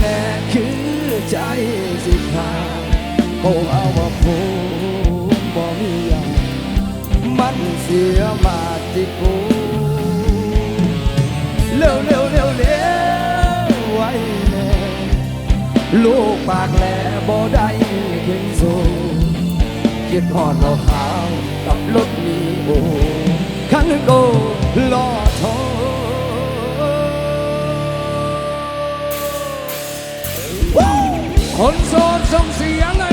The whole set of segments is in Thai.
แน่คือใจสิขาดโอ้เอาว่าผมบ่มีอย่างมันเสียมาที่กูเร็วเร็วเร็วเร็วไว้แน่ลูกปากแหลบ่ได้ขึ้นสูงคิดหอดเราขาวกับรถมีโอขันโกลอทอค นโสดส่งเสียงหน่อย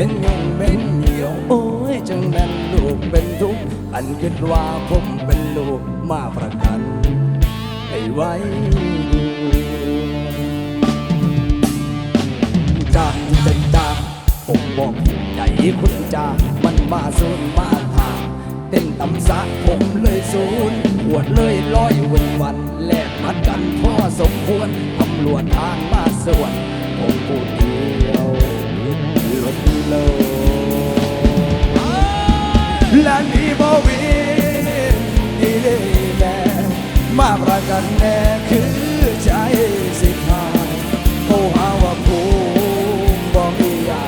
เว้ยแม่แม่แม่มาประกันคอยแม่แม่คอยฟิวเล็กคันแท้นั่งเป็นเป็นเหี่ยว โอ้ยจังแม่นลูกเป็นทุกข์อันคิดว่าผมเป็นลูกมาประกันให้ไว้จากจะจากผมบอกใจคุณจามันมาสูนมาทางเต้นตำสะผมเลยศูนปวดเลยลอยวันวันแลกมัดกันพ่อสมควรตำรวจทางมาสวนผมพูด ลดโลและนี่บ่วินอีเล่แม่มาประกันแน่คือใจสิขาดเขาหาว่าผมบ่มีอยา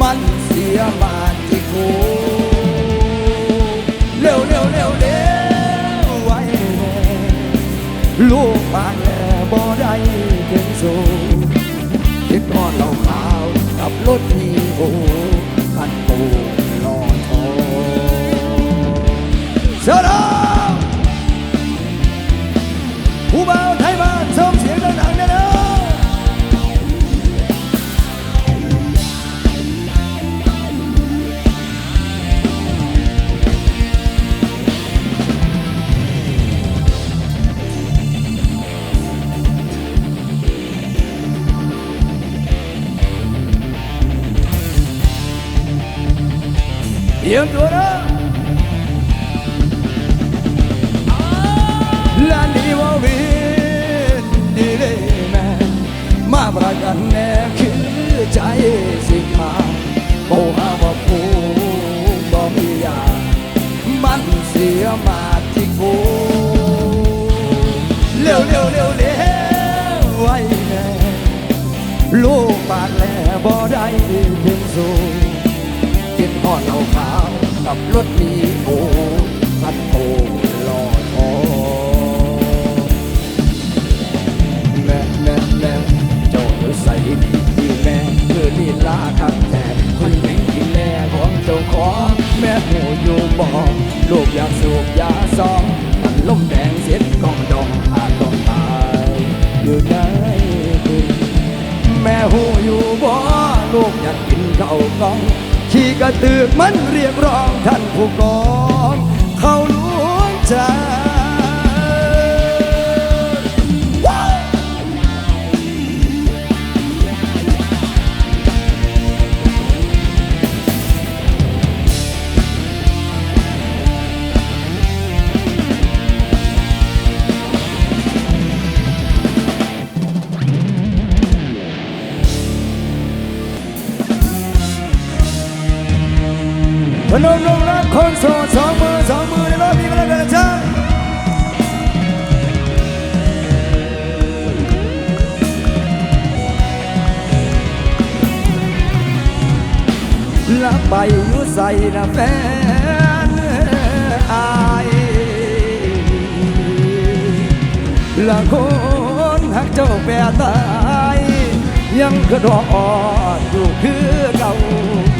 มันเสียมาที่กู ถมีโอคันตูรอ เตรียมตัวนะและนี่ว่าวินดีเลยแม่มาประกันแน่คือใจสิขาดโอ้หาว่าผู้บ่มียามันเสียมาที่กูเร็วเร็วเร็วเร็วไว้แน่ลูกปากแหล่บ่ได้ถึงสูงกินท อเหล้าขาวกับรถมีโอพัดโอลอทอแม่แม่แม่เจ้าใส่ดีดีแม่คือลีลาคักแต่คุณเป็นที่แม่ของเจ้าของแม่หูอยู่บอกลูกอยากสูบยาซองมันล้มแดงเสียดกองดองอาจต้องตายอยู่ไหนแม่หูอยู่บ่ลูกอยากกินข้าวกล้อง ตือกมันเรียกร้องท่านผู้กอง เขาหลวงใจ พนมลงรักคนโสดสองมือสองมือในรอบนี้ก็แล้วกันจ๊ะลักไปอยู่ใส่นะแฟนอายละคนหักเจ้าแปรตาย ยังกระดอดอยู่คือเก่าละได้แต่กอดความเหงาเงื่อมข้าเจ้าอยู่ไกลบอเกลับมา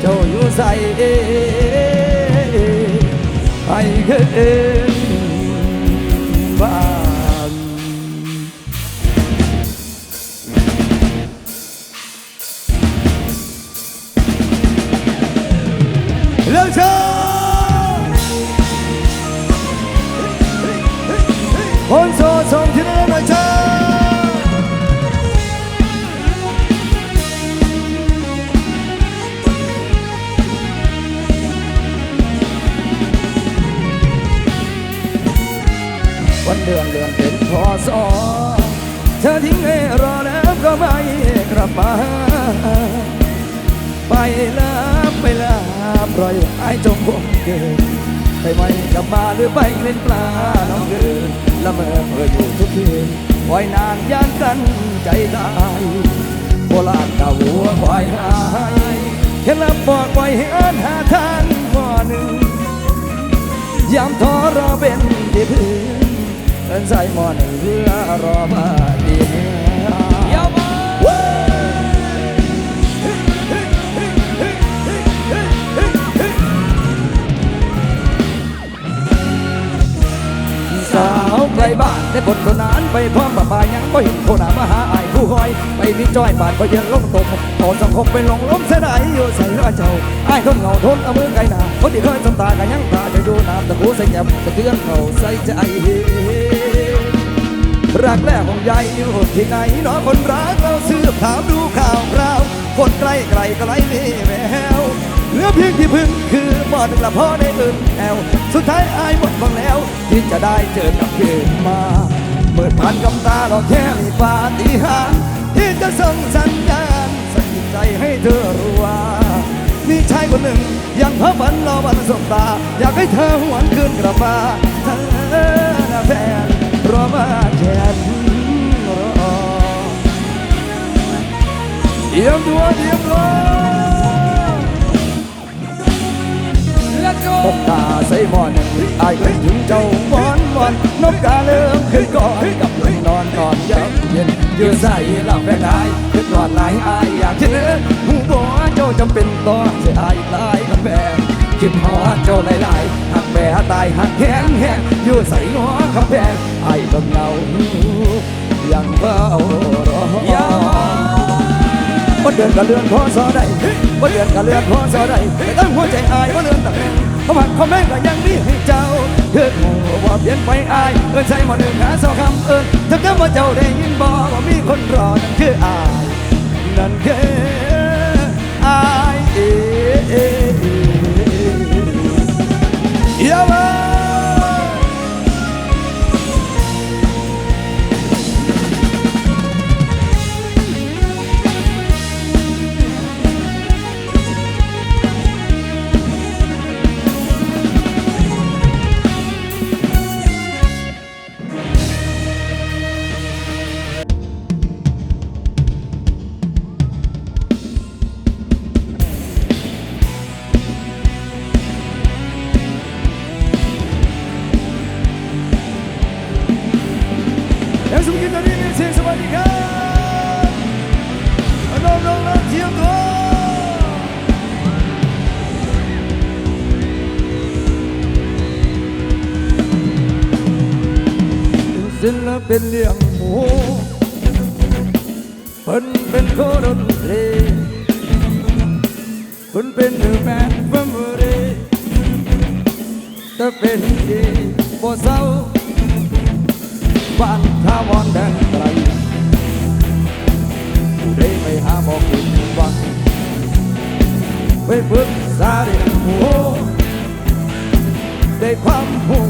เจ้าอยู่ใส่ให้คืนบ้ ดือนเดือนเป็นพอสอเธอทิ้งให้รอแล้วก็ไม่กลับมา ไปลาไปลาปล่อยไอ้จงคงเกินไปไม่กลับมาหรือไปเล่นปลาน้องเกินละเมอเมื่ออยู่ทุกคืนปล่อยนานย่านกันใจตายโบราณกาวัวปล่อยหายแค่ลับบอกปล่อยให้อ่านหาทางบ่อหนึ่งยามทอรอเป็นที่พื้น นใส่หมอนเรือรอมาดียาวมาสาวไกลบ้านได้บทคนนานไปพร้อมบ่บายยังก็เห็นโคหนามาหาอายผู้คอย ไปมีจ้อยบาดก็เยืนลงตกต่อสังคมไปลงล้มเสียดายอยู่ใส่เรือเจ้าอายทนเหงาทนเอามือไกลหนาคนที่เคยสมตากันยังตาจะดูน้ำตะกูใส่แก้มตะเตือนเขาใส่ใจ รักแรกของใหญ่อยู่ที่ไหนเนาะคนรักเราสืบถามดูข่าวคราว คนใกล้ไกลก็ไล่มีแววเหลือเพียงที่พึ่งคือบ่อหนึ่งละพ่อได้อื่นแอวสุดท้ายอายหมดหวังแล้ว ที่จะได้เจอกับคืนมาเมื่อผ่านกำตาเราแค่มีปาฏิหาริย์ที่จะส่งสัญญาณสะกิดใจให้เธอรู้ว่ามีชายคนหนึ่งยังเพ้อฝันรอวันสบตา อยากให้เธอหวนคืนกลับมาเธอ รอมาแค่รอเตรียมตัวเตรียมตัว Let's go นกกาใส่หมอนอายเป็นถึงเจ้าหมอนหมอนนกกาเริ่มขึ้นก่อนกับลงนอนก่อนยับเย็นยืนใส่หลับแฟนอายขึ้นนอนหลายอายอยากเจอหูบ่เจ้าจำเป็นต้องเสียอายหลายกับแฟนคิดหอดเจ้าหลายๆ ตายหักแขนแหงอยู่ใส่หัวคำแพงอายต้องเงายังเฝ้ารอบ่เดือนก็เลือนพอสอได้บ่เดือนก็เลือนพอสอได้แต่ตั้งหัวใจอายบ่เลือนตำแหน่งเพราะมันคอมเมนต์ก็ยังมีให้เจ้าคือโง่ว่าเปลี่ยนไปอายเอิ้นใส่หมอหนึ่งหาสองคำเอิ้นถ้าเกิดว่าเจ้าได้ยินบ่ว่ามีคนรอนั่นคืออายนั่นคืออายเอ งอ ศิลปินเลี้ยงหมูเพิ่นเป็นโคดนตรีเพิ่นเป็นหนึ่งแมนเฟมอรีแต่เป็นดีบ่เศร้าบ้านทาวอนแดนไกลผู้ใดไปหาบอกคุณวังไปปรึกษาเรื่องหูได้ความหู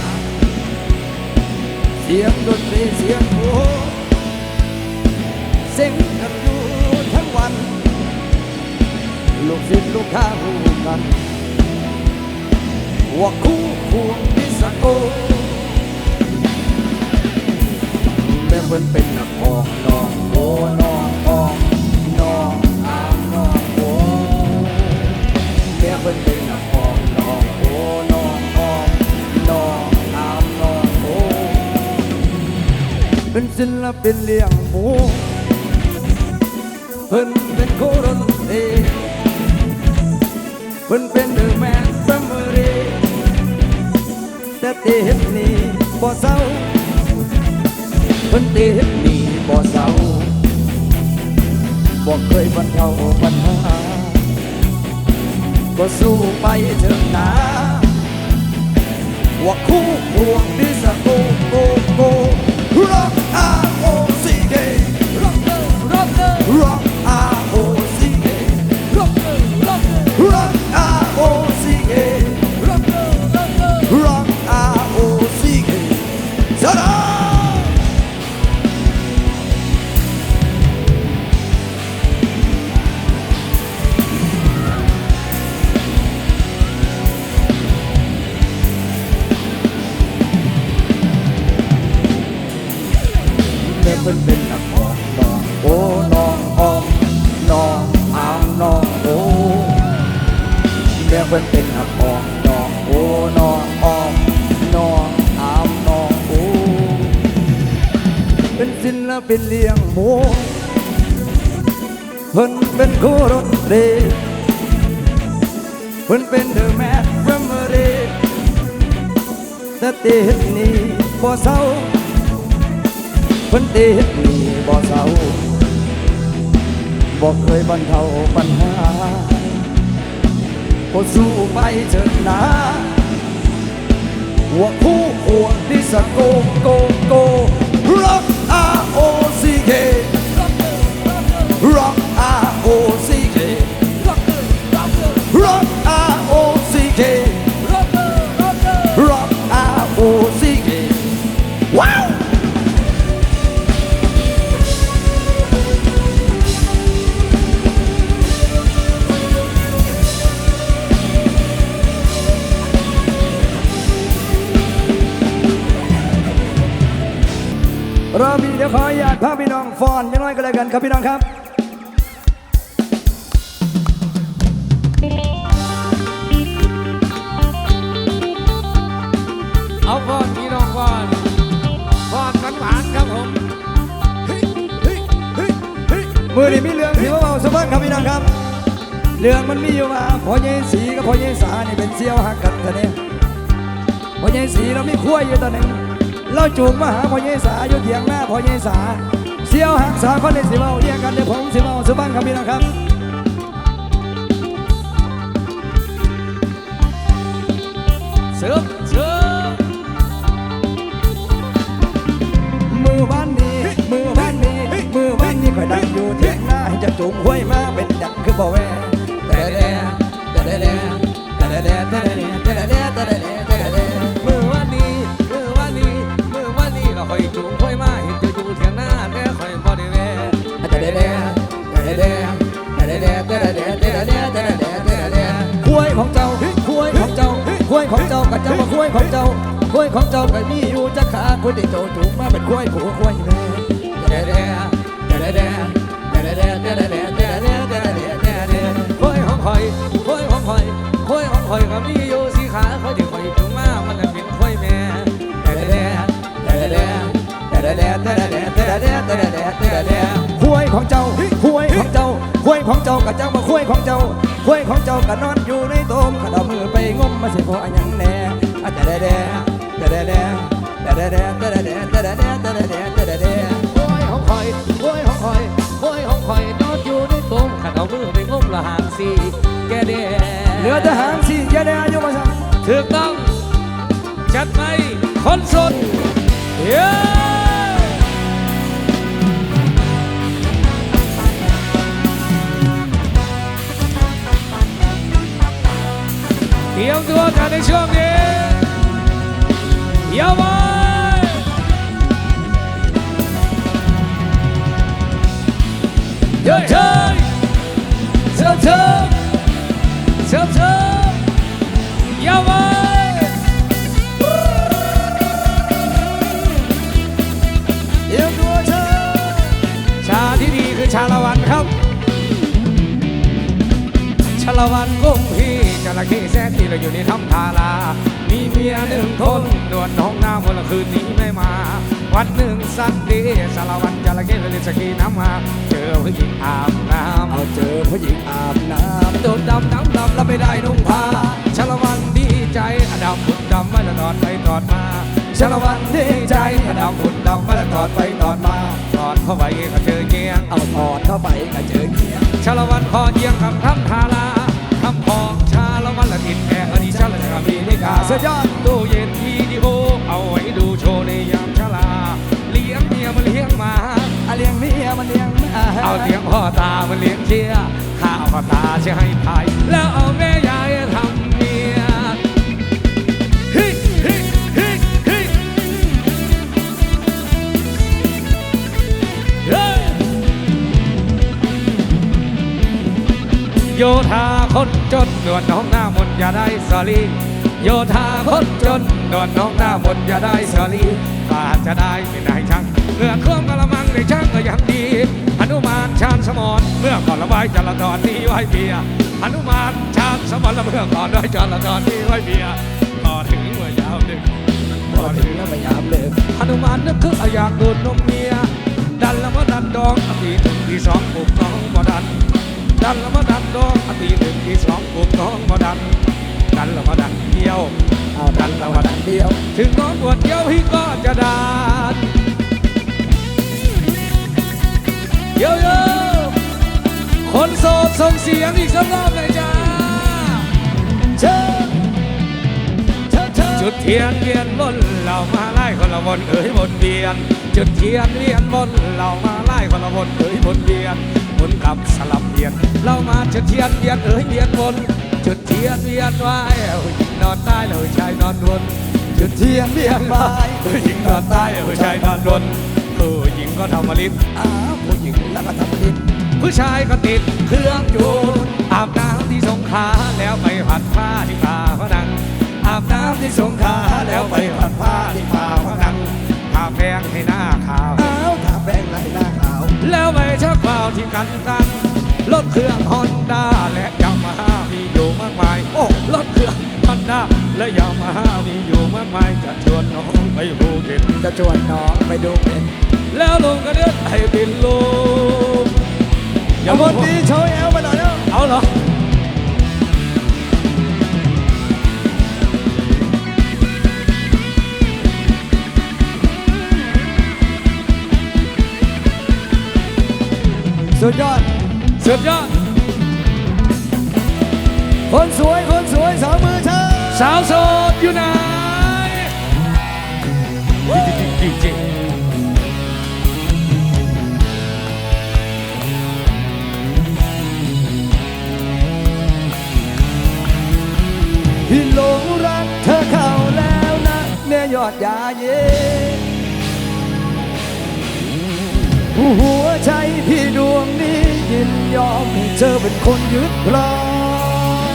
สียงดนตรีเสียงโหเสียงกันอยู่ทั้งวัน ลูกศิษย์ลูกค้ารู้กันว่าคู่ควงดิสโกแม่เพิ่นเป็นนักออกน้องโอ้น้อง เป็นศิลปินเลี้ยงหมูเพิ่นเป็นโคดนตรีเพิ่นเป็นเดอะแมนซัมเมอรีแต่เตเฮ็ดนี่บ่เศร้าเพิ่นเตเฮ็ดนี่บ่เศร้าบ่เคยบรรเทาปัญหาก็สู้ไปเถิดนาว่าคู่ควงดิสโกโกโก heart. แม่นเป็นนักออกน้องโอ้น้องออกน้องอามน้องโอ้เป็นศิลปินเลี้ยงหมูเพิ่นเป็นครูดนตรีเพิ่นเป็นเดอะแมนแฟมิลี่แต่เตีนนี้บ่เศร้าเพิ่นเตีนี่บ่เศร้าบ่เคยบรรเทาปัญหา ก็สู้ไปเถิดนะหัวคู่หัวดิสโกโกโก r o c อนยังน้อยก็แล้วกันครับพี่น้องครับเอาก่อนพี่น้องก่อนก่อนกันหวานครับผมเฮ้ยเฮ้ยเฮ้ยเฮ้ยมือนี่มีเรื่องที่ว่าเอาสมบัติครับพี่น้องครับ เรื่องมันมีอยู่ว่าพ่อเยสีกับพ่อเยสานี่เป็นเสี่ยวหักกันแต่เนี่ยพ่อเยสีเรามีขั้วอยู่ตอนหนึ่งเราจูงมาหาพ่อเยสาอยู่เถียงหน้าพ่อเยสา เสี่ยวหักสาคนในสิเมาเรียกกันเดี๋ยวผมสิเมาสมบัติครับพี่น้องครับเสิร์ฟเสิร์ฟมือบ้านนี้มือบ้านนี้มือบ้านนี้คอยดังอยู่เถียงหน้าให้จะจูงห้วยมาเป็นดังคือบ่แวแต่แดแต่แดแต่แดแต่แดแต่แดแต่แดแต่ กับเจ้ามาห้ยของเจ้าห้ยของเจ้าก็มีอยู่จักขาคนที่โจจูงมาเป็นห้ยผัวห้ยแม่แต่แดแต่แดแต่แดแต่แดแต่แดแต่แดแต่แดแต่แดค่อยของคอยค่อยของคอยค่อยของคอยกับมีอยู่สีขาคอยที่คอยจูงมามันจะเป็นค่อยแม่ห้ วยของเจ้าห้วยของเจ้าห้วยของเจ้ากับเจ้ามาห้วยของเจ้าห้วยของเจ้าก็นอนอยู่ในโตมขนเอามือไปงมมาสิพออันยังแน่อะแต่แดแดแต่แดแดแต่แดแดแต่แดแดแต่แดแดแต่แดแดแต่แด่ ช่วงนี้ยาวไปเย้เย้ชิบเชิบเชิบเชิบเยี่ยมเลยเดี๋ยวตัวเธอชาที่ดีคือชาละวันครับชาละวันกุ้งพี จระเข้แซกที่เราอยู่ในถ้ำทารามีเมียหนึ่งคนนวลน้องน้ำวันละคืนนี้ไม่มา วันหนึ่งสันดีชาละวันจระเข้เลยเล่นสกีน้ำมา เจอผู้หญิงอาบน้ำเอาเจอผู้หญิงอาบน้โดนดำน้ำดำแล้วไม่ได้นุ่งผ้าชาละวันดีใจอดำบุญดำไม่ละนอนไปตอดมาชาละวันดีใจอดำบุญดำไม่ละตอดไปตอดมาตอดเข้าไปก็เจอเงี้ยงำเอาถอดเข้าไปก็เจอเงี้ยชาละวันคอเยียงคำทำทาราคำพอง ชาละวันละติดแอร์อดีชาละจะมีนิกาสุดยอดตู้เย็นวิดีโอ เอาไว้ดูโชว์ในยามชาลาเลี้ยงเมียมันเลี้ยงหมาอาเลี้ยงเมียมันเลี้ยงหมา เอาเลี้ยงพ่อตามันเลี้ยงเชียร์ข้าวพ่อตาเชื่อให้ไทยแล้วเอาแม่ยายทำเมียฮิฮิฮิฮิเฮ้ยโยธาคนจน นวลน้องหน้ามนอย่าได้สอรี่โยธาคนจนนวลน้องหน้ามนอย่าได้สอรี่อาจะได้ไม่ได้ช่างเมื่อเครื่องกระมังในช่างก็ยังดีหนุมานชาญสมรเมื่อก่อนละไว้จราจรนี้ไว้เบียร์หนุมานชาญสมรละเมื่อก่อนไว้จราจรนี้ไว้เบียร์ต่อถึงเมื่อยาวดึกพอถึงแล้วพยายามเลิกหนุมานนึกคืออยากดูดนมเมียดันแล้วมาดันดองอีถึงทีสองปลุกน้องบ่ดัน ดันแล้วมาดันดองอาทีหนึ่งทีสองปลุกน้องบ่ดัน ดันแล้วมาดันเดียวเอาดันเรามาดันเดียว ถึงน้องปวดเดียวพี่ก็จะดันเยอะๆคนโสดส่งเสียงอีกสักรอบเลยจ้าเธอเธอเธอจุดเทียนเวียนบนเรามาไล่คนละวนเอ๋ยวนเวียน จุดเทียนเวียนบนเรามาไล่คนละวนเอ๋ยวนเวียนห มุนกลับสลับเวียน เรามาจุดเทียนเวียนเอ๋ยเวียนบนจุดเทียนเวียนไว้ผู้หญิงนอนใต้แล้วผู้ชายนอนบนจุดเทียนเวียนไว้ผู้หญิงนอนใต้แล้วผู้ชายนอนบนผู้หญิงก็ทำมาลิฟอ้าวผู้หญิงแล้วก็ทำผิดผู้ชายก็ติดเครื่องจูนอาบน้ำที่สงขาแล้วไปผัดผ้าที่ป่าพนังอาบน้ำที่สงขาแล้วไปผัดผ้าที่ป่าพนังทาแป้งให้หน้าขาว แล้วไปชักเปล่าที่กันตังรถเครื่องฮอนด้าและยามาฮ่ามีอยู่มากมาย โอ้รถเครื่องฮอนด้าและยามาฮ่ามีอยู่มากมายจะชวนน้องไปภูเก็ตจะชวนน้องไปดูเป็นแล้วลงกระเดือดให้บินลมอย่าบนดีโชว์แอลไปหน่อยเนาะเอาเหรอ สุดยอด สุดยอด คนสวย คนสวยสองมือเธอสาวโสดอยู่ไหนจริงที่หลงรักเธอเข้าแล้วนะเมียยอดยาเย็น หัวใจพี่ดวงนี้ยินยอมให้เธอเป็นคนยึดครอ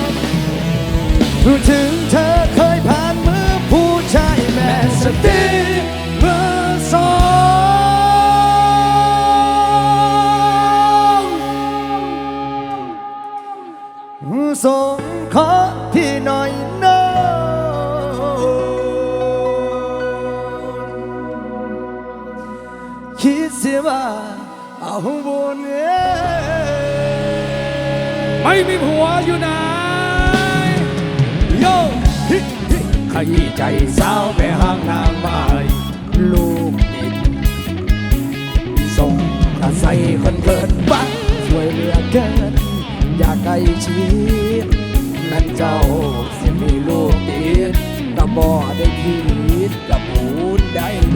งถึงเธอเคยผ่านมือผู้ชายแม่สติ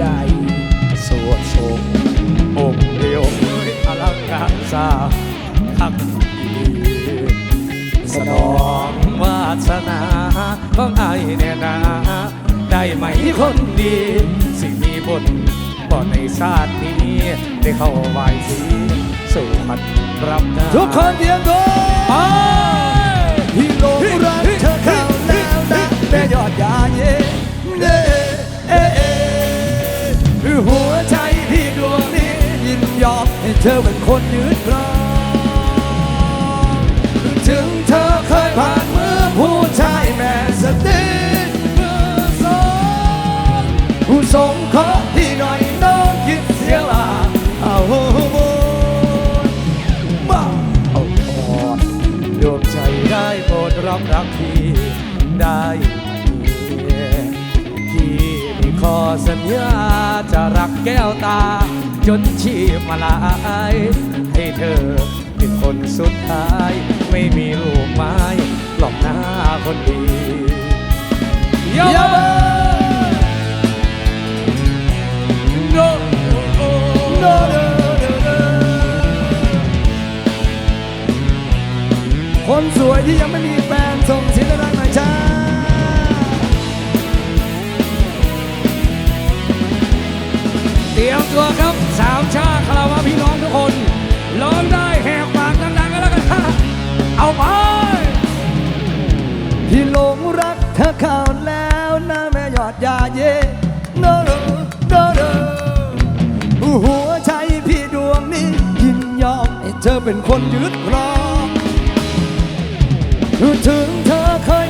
ใดสวดสงองค์เดียวเอ้ยอลังการสางทักดีสนองวาสนาของไอ้ายแน่นาได้ไหมคนดี สิมีบุญบ่ในชาตินี้ ได้เข้าไหวสีสู่พันรับน้าทุกคนเตรียมตัว เธอเป็นคนยืนรองถึงเธอเคยผ่านมือผู้ชายแม่สติมือสองผู้สงเคราะห์ที่หน่อยน้องคิดเสียว่าเอาโหโหบ้าเอาอ่อนดวงใจได้โปรดรับรักพี่ได้ไหมพี่มีขอสัญญาจะรักแก้วตา จนชีพมาลาย ให้เธอเป็นคนสุดท้าย ไม่มีลูกไม้หลอกหน้าคนดีเยาเยาว์ว์โนโนเดอเดอเดอคนสวยที่ยังไม่มีแฟนส่งเสียงดัง ตรียมตัวครับสามชาคาราวะพี่น้องทุกคนร้องได้แหกปากดังๆกันแล้วกันค่ะเอาไปพี่หลงรักเธอเข้าแล้วนะแม่ยอดยาเย่โนโนโนโนหัวใจพี่ดวงนี้ยินยอมให้เธอเป็นคนยึดครองถึงเธอเคย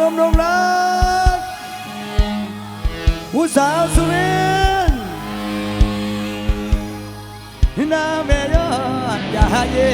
นมดงรักผู้สาวสุรินทร์นาแม่ยอดยาเย่